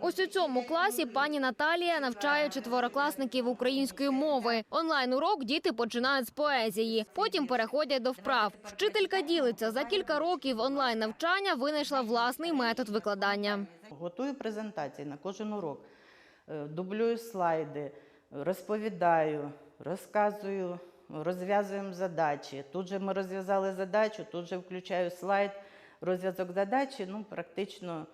Ось у цьому класі пані Наталія навчає четверокласників української мови. Онлайн урок діти починають з поезії, потім переходять до вправ. Вчителька ділиться за кілька років онлайн навчання винайшла власний метод викладання. Готую презентації на кожен урок, е, дублюю слайди, розповідаю, розказую, розв'язуємо задачі. Тут же ми розв'язали задачу, тут же включаю слайд, розв'язок задачі, ну, практично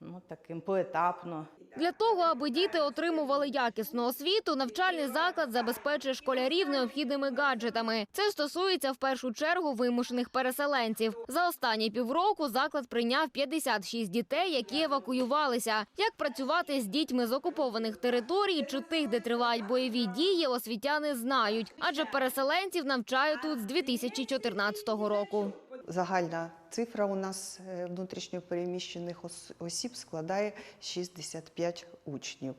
ну, таким поетапно. Для того, аби діти отримували якісну освіту, навчальний заклад забезпечує школярів необхідними гаджетами. Це стосується в першу чергу вимушених переселенців. За останні півроку заклад прийняв 56 дітей, які евакуювалися. Як працювати з дітьми з окупованих територій чи тих, де тривають бойові дії, освітяни знають, адже переселенців навчають тут з 2014 року. Загальна цифра у нас е, внутрішньопереміщених ос- осіб складає 65 учнів.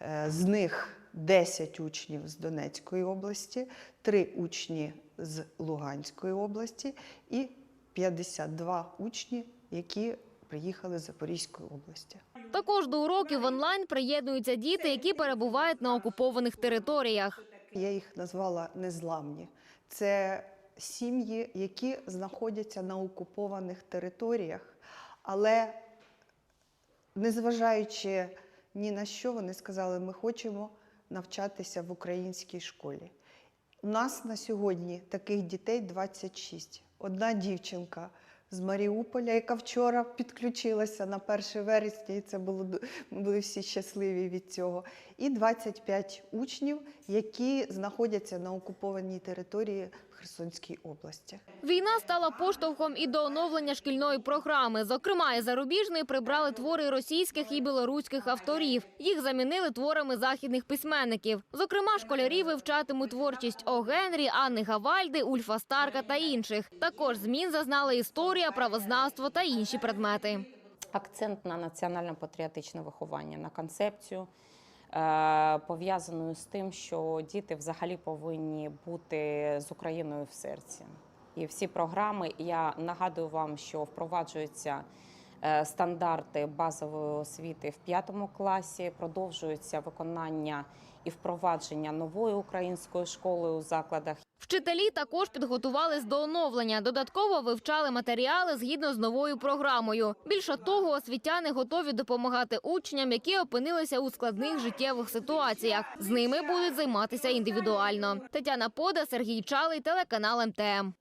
Е, З них 10 учнів з Донецької області, 3 учні з Луганської області і 52 учні, які приїхали з Запорізької області. Також до уроків онлайн приєднуються діти, які перебувають на окупованих територіях. Я їх назвала незламні. Це сім'ї, які знаходяться на окупованих територіях, але незважаючи ні на що, вони сказали, ми хочемо навчатися в українській школі. У нас на сьогодні таких дітей 26. Одна дівчинка з Маріуполя, яка вчора підключилася на 1 вересня, і це було були всі щасливі від цього. І 25 учнів, які знаходяться на окупованій території Херсонській області. Війна стала поштовхом і до оновлення шкільної програми. Зокрема, і зарубіжної прибрали твори російських і білоруських авторів. Їх замінили творами західних письменників. Зокрема, школярі вивчатимуть творчість О. Генрі, Анни Гавальди, Ульфа Старка та інших. Також змін зазнали історія, правознавство та інші предмети. акцент на національно-патріотичне виховання, на концепцію, е, пов'язану з тим, що діти взагалі повинні бути з Україною в серці. І всі програми, я нагадую вам, що впроваджуються е, стандарти базової освіти в п'ятому класі, продовжується виконання і впровадження нової української школи у закладах. Вчителі також підготувались до оновлення. Додатково вивчали матеріали згідно з новою програмою. Більше того, освітяни готові допомагати учням, які опинилися у складних життєвих ситуаціях. З ними будуть займатися індивідуально. Тетяна Пода, Сергій Чалий, телеканал МТМ.